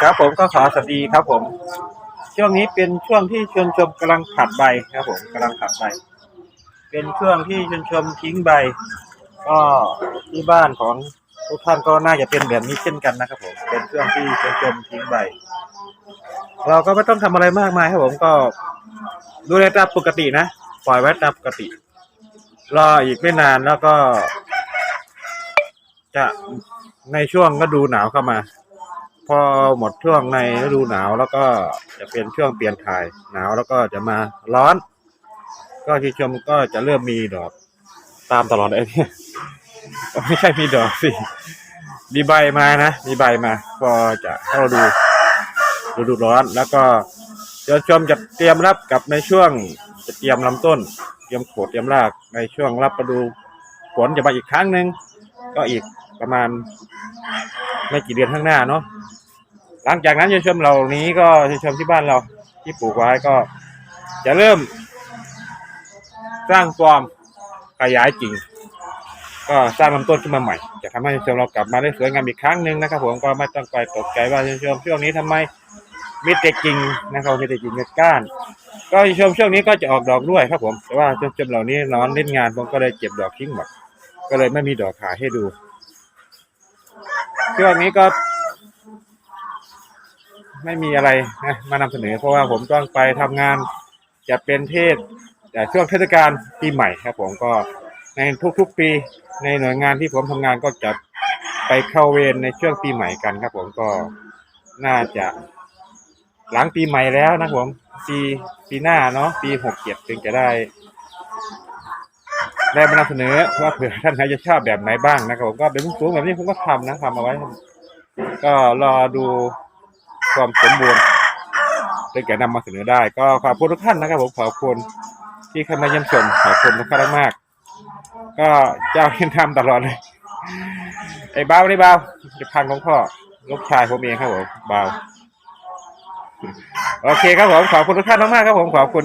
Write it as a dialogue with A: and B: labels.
A: ครับผมก็ขอสวัสดีครับผม ช่วงนี้เป็นช่วงที่ชวนชมกำลังผัดใบครับผมกำลังผัดใบ เป็นช่วงที่ชวนชมทิ้งใบ ก็ที่บ้านของทุกท่านก็น่าจะเป็นแบบนี้เช่นกันนะครับผม เป็นช่วงที่ชวนชมทิ้งใบ เราก็ไม่ต้องทำอะไรมากมายครับผมก็ดูแลตามปกตินะปล่อยไว้ตามปกติ รออีกไม่นานแล้วก็ จะ ในช่วงฤดูหนาวเข้ามา พอหมดช่วงในฤดูหนาวแล้วก็จะเป็นช่วงเปลี่ยนถ่ายหนาวแล้วก็จะมาร้อน ก็ที่ชมก็จะเริ่มมีดอก ตามตลอดไอ้เนี่ยไม่ใช่มีดอกสิมีใบมานะมีใบมา ก็จะเข้าดูฤดูร้อนแล้วก็เดี๋ยวชมจะเตรียมรับกับในช่วงจะเตรียมลำต้น เตรียมโขดเตรียมรากในช่วงรับฤดูฝนจะมาอีกครั้งหนึ่งก็อีก ประมาณไม่กี่เดือนข้างหน้าเนาะหลังจากนั้นชมเหล่านี้ก็ชมที่บ้านเราที่ปลูกไว้ก็ จะเริ่ม สร้างฟอร์มขยายจริงก็สร้างลำต้นขึ้นมาใหม่ จะทำให้ชมเรากลับมาได้สวยงามอีกครั้งหนึ่งนะครับ ผมก็ไม่ต้องไปตกใจว่าชมช่วงนี้ทำไมมีแต่กิ่งนะครับมีแต่กิ่งก้าน ก็ชมช่วงนี้ก็จะออกดอกด้วยครับผมแต่ว่าชมชมเหล่านี้นอนเล่นงานผมก็เลยเก็บดอกทิ้งหมดก็เลยไม่มีดอกขายให้ดู ช่วงนี้ก็ ไม่มีอะไรนะมานำเสนอ เพราะว่าผมต้องไปทำงานจะเป็นเทศแต่ช่วงเทศกาลปีใหม่ครับ ผมก็ในทุกๆปีในหน่วยงานที่ผมทำงานก็จะไปเข้าเวรในช่วงปีใหม่กันครับ ผมก็น่าจะหลังปีใหม่แล้วนะผมปีปีหน้าเนาะปีหกเจ็ดถึงจะได้ ได้มานำเสนอว่าเผื่อท่านใครจะชอบแบบไหนบ้างนะครับผมก็เป็นสูงแบบนี้ผมก็ทำนะทำเอาไว้ ก็รอดูความสมบูรณ์ได้แก่นำมาเสนอได้ ก็ขอบคุณทุกท่านนะครับผมขอบคุณที่เข้ามาเยี่ยมชมขอบคุณทุกท่านมาก ก็เจ้าเห็นทำตลอดเลยไอ้เบาไอ้เบาวจะพังของพ่อลูกชายผมเองครับผมเบาวโอเคครับผมขอบคุณทุกท่านมากๆครับผมขอบคุณ